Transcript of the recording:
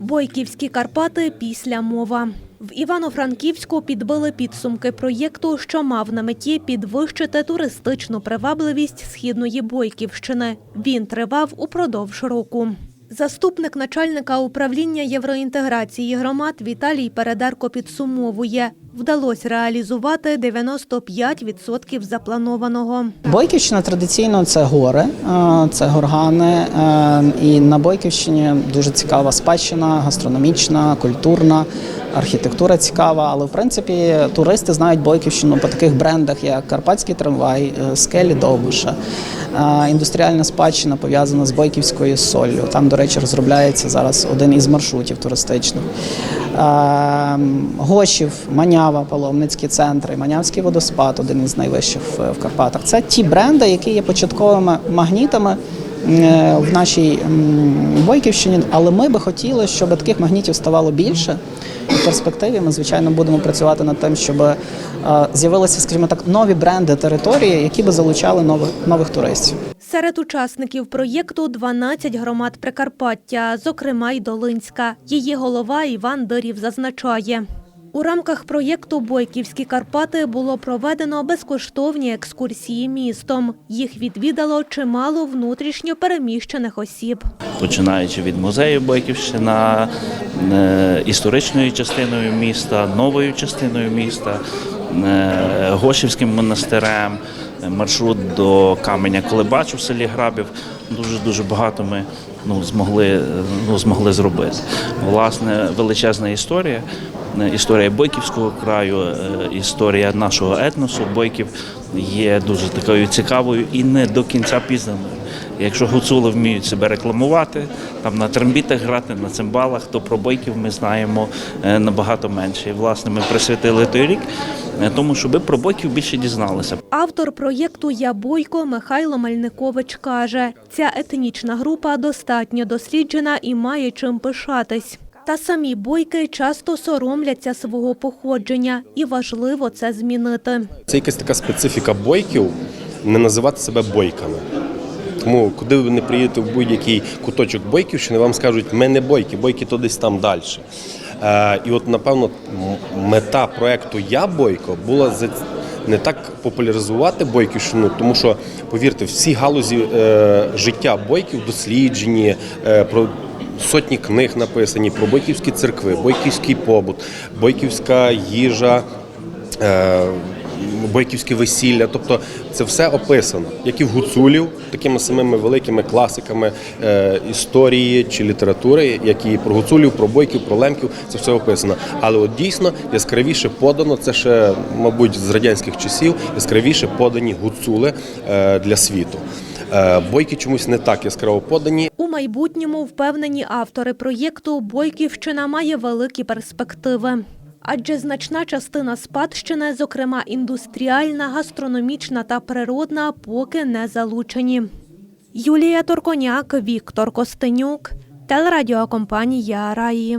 Бойківські Карпати після мова. В Івано-Франківську підбили підсумки проєкту, що мав на меті підвищити туристичну привабливість східної Бойківщини. Він тривав упродовж року. Заступник начальника управління євроінтеграції громад Віталій Передарко підсумовує, вдалося реалізувати 95% запланованого. Бойківщина традиційно це гори, е, це горгани. е, І на Бойківщині дуже цікава спадщина, гастрономічна, культурна, архітектура цікава. Але в принципі туристи знають Бойківщину по таких брендах, як Карпатський трамвай, е, скелі Довбуша. Індустріальна спадщина пов'язана з Бойківською соллю. Там, до речі, розробляється зараз один із маршрутів туристичних. Гошів, Манява, паломницькі центри, Манявський водоспад, один із найвищих в, Карпатах. Це ті бренди, які є початковими магнітами е, в нашій Бойківщині. Але ми би хотіли, щоб таких магнітів ставало більше. В перспективі ми, звичайно, будемо працювати над тим, щоб е, з'явилися, скажімо так, нові бренди території, які би залучали нових, нових туристів. Серед учасників проєкту 12 громад Прикарпаття, зокрема й Долинська. Її голова Іван Дирів зазначає. У рамках проєкту Бойківські Карпати було проведено безкоштовні екскурсії містом. Їх відвідало чимало внутрішньо переміщених осіб. починаючи від музею Бойківщина, е, історичною частиною міста, новою частиною міста, е, Гошівським монастирем, е, маршрут до каменя Колебачу в селі Грабів. Дуже дуже багато ми ну, змогли, ну, змогли зробити. Власне, величезна історія. Е, Історія Бойківського краю, е, історія нашого етносу Бойків є дуже такою цікавою і не до кінця пізнаною. Якщо гуцули вміють себе рекламувати, там на трембітах грати, на цимбалах, то про бойків ми знаємо е, набагато менше. І власне ми присвятили той рік тому, щоб про бойків більше дізналися. Автор проєкту Я Бойко Михайло Мельникович каже, ця етнічна група достатньо досліджена і має чим пишатись. Та самі бойки часто соромляться свого походження, і важливо це змінити. Це якась така специфіка бойків не називати себе бойками. Тому, куди ви не приїдете в будь-який куточок бойківщини, вам скажуть, ми не бойки, бойки то десь там далі. Е, і от, напевно, мета проекту Я Бойко була не так популяризувати бойківщину, тому що, повірте, всі галузі е, життя бойків досліджені, е, сотні книг написані про бойківські церкви, бойківський побут, бойківська їжа. Е, Бойківське весілля, тобто це все описано, як і в гуцулів, такими самими великими класиками е, історії чи літератури, як і про гуцулів, про бойків, про лемків, це все описано. Але от дійсно яскравіше подано, це ще, мабуть, з радянських часів, яскравіше подані гуцули е, для світу. Е, бойки чомусь не так яскраво подані, Майбутньому впевнені автори проєкту Бойківщина має великі перспективи. Адже значна частина спадщини, зокрема індустріальна, гастрономічна та природна, поки не залучені. Юлія Торконяк, Віктор Костенюк, телерадіокомпанія Раї.